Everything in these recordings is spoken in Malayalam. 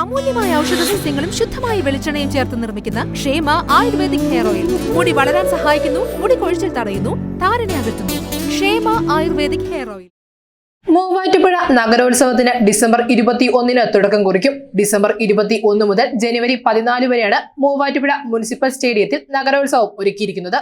അമൂല്യമായ ഔഷധ സസ്യങ്ങളും ശുദ്ധമായ വെളിച്ചെണ്ണയും ചേർത്ത് നിർമ്മിക്കുന്ന ക്ഷേമ ആയുർവേദിക് ഹെയർ ഓയിൽ. മുടി വളരാൻ സഹായിക്കുന്നു മുടി കൊഴിച്ചിൽ തടയുന്നു താരനെ അകറ്റുന്നു. Kshema Ayurvedic hair oil. Muvattupuzha നഗരോത്സവത്തിന് December ഇരുപത്തി ഒന്നിന് തുടക്കം കുറിക്കും. ഡിസംബർ ഇരുപത്തി ഒന്ന് മുതൽ ജനുവരി പതിനാല് വരെയാണ് മൂവാറ്റുപുഴ മുനിസിപ്പൽ സ്റ്റേഡിയത്തിൽ നഗരോത്സവം ഒരുക്കിയിരിക്കുന്നത്.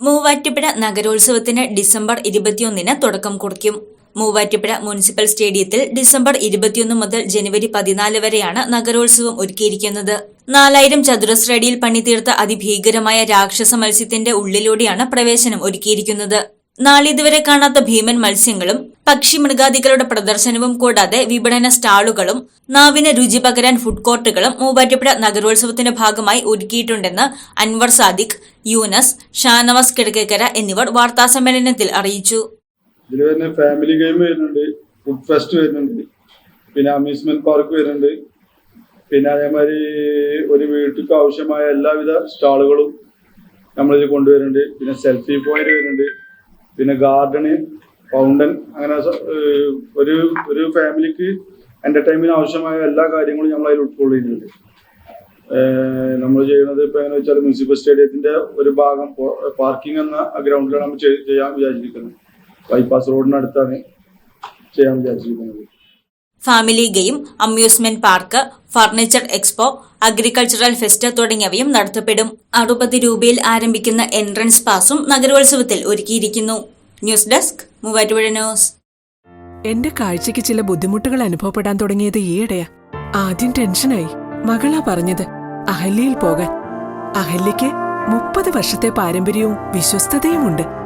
മൂവാറ്റുപുഴ നഗരോത്സവത്തിന് ഡിസംബർ ഇരുപത്തിയൊന്നിന് തുടക്കം കുറിക്കും. മൂവാറ്റുപുഴ മുനിസിപ്പൽ സ്റ്റേഡിയത്തിൽ ഡിസംബർ ഇരുപത്തിയൊന്ന് മുതൽ ജനുവരി പതിനാല് വരെയാണ് നഗരോത്സവം ഒരുക്കിയിരിക്കുന്നത്. നാലായിരം ചതുരശ്ര അടിയിൽ പണിതീർത്ത അതിഭീകരമായ രാക്ഷസ മത്സ്യത്തിന്റെ ഉള്ളിലൂടെയാണ് പ്രവേശനം ഒരുക്കിയിരിക്കുന്നത്. നാളിതുവരെ കാണാത്ത ഭീമൻ മത്സ്യങ്ങളും പക്ഷി മൃഗാദികളുടെ പ്രദർശനവും കൂടാതെ വിപണന സ്റ്റാളുകളും നാവിന് രുചി പകരാൻ ഫുഡ് കോർട്ടുകളും മൂവാറ്റുപുഴ നഗരോത്സവത്തിന്റെ ഭാഗമായി ഒരുക്കിയിട്ടുണ്ടെന്ന് അൻവർ സാദിഖ് യൂനസ് ഷാനവാസ് കിഴക്കേക്കര എന്നിവർ വാർത്താസമ്മേളനത്തിൽ അറിയിച്ചു. ഇതിൽ വരുന്ന ഫാമിലി ഗെയിം വരുന്നുണ്ട്. ഫുഡ് ഫെസ്റ്റ് വരുന്നുണ്ട്. പിന്നെ അമ്യൂസ്മെന്റ് പാർക്ക് വരുന്നുണ്ട്. പിന്നെ അതേമാതിരി ഒരു വീട്ടിലേക്ക് ആവശ്യമായ എല്ലാവിധ സ്റ്റാളുകളും നമ്മളിത് കൊണ്ടുവരുന്നുണ്ട്. പിന്നെ സെൽഫി പോയിന്റ് വരുന്നുണ്ട്. പിന്നെ ഗാർഡന് ഫൗണ്ടൻ അങ്ങനെ ഒരു ഒരു ഫാമിലിക്ക് എന്റർടൈൻമെന്റ് ആവശ്യമായ എല്ലാ കാര്യങ്ങളും നമ്മൾ അതിൽ ഉൾക്കൊള്ളിയിട്ടുണ്ട് നമ്മൾ ചെയ്യുന്നത് ഇപ്പൊ എങ്ങനെ വെച്ചാൽ മുനിസിപ്പൽ സ്റ്റേഡിയത്തിന്റെ ഒരു ഭാഗം പാർക്കിംഗ് എന്ന ഗ്രൗണ്ടിലാണ് നമ്മൾ ചെയ്- ചെയ്യാൻ വിചാരിച്ചിരിക്കുന്നത്. ബൈപ്പാസ് റോഡിനടുത്താണ് ചെയ്യാൻ വിചാരിച്ചിരിക്കുന്നത്. Family game amusement park furniture expo agricultural fest തുടങ്ങിയവയും നടത്തപ്പെടും. അറുപത് രൂപയിൽ ആരംഭിക്കുന്ന എൻട്രൻസ് പാസും നഗരോത്സവത്തിൽ ഒരുക്കിയിരിക്കുന്നു. ന്യൂസ് ഡെസ്ക് മൂവാറ്റുപുഴ ന്യൂസ് എന്റെ കാഴ്ചയ്ക്ക് ചില ബുദ്ധിമുട്ടുകൾ അനുഭവപ്പെടാൻ തുടങ്ങിയത് ഈയിടെയാ. ആദ്യം ടെൻഷനായി. മകളാ പറഞ്ഞത് അഹല്യയിൽ പോകാൻ. അഹല്യയ്ക്ക് മുപ്പത് വർഷത്തെ പാരമ്പര്യവും വിശ്വസ്തതയുമുണ്ട്.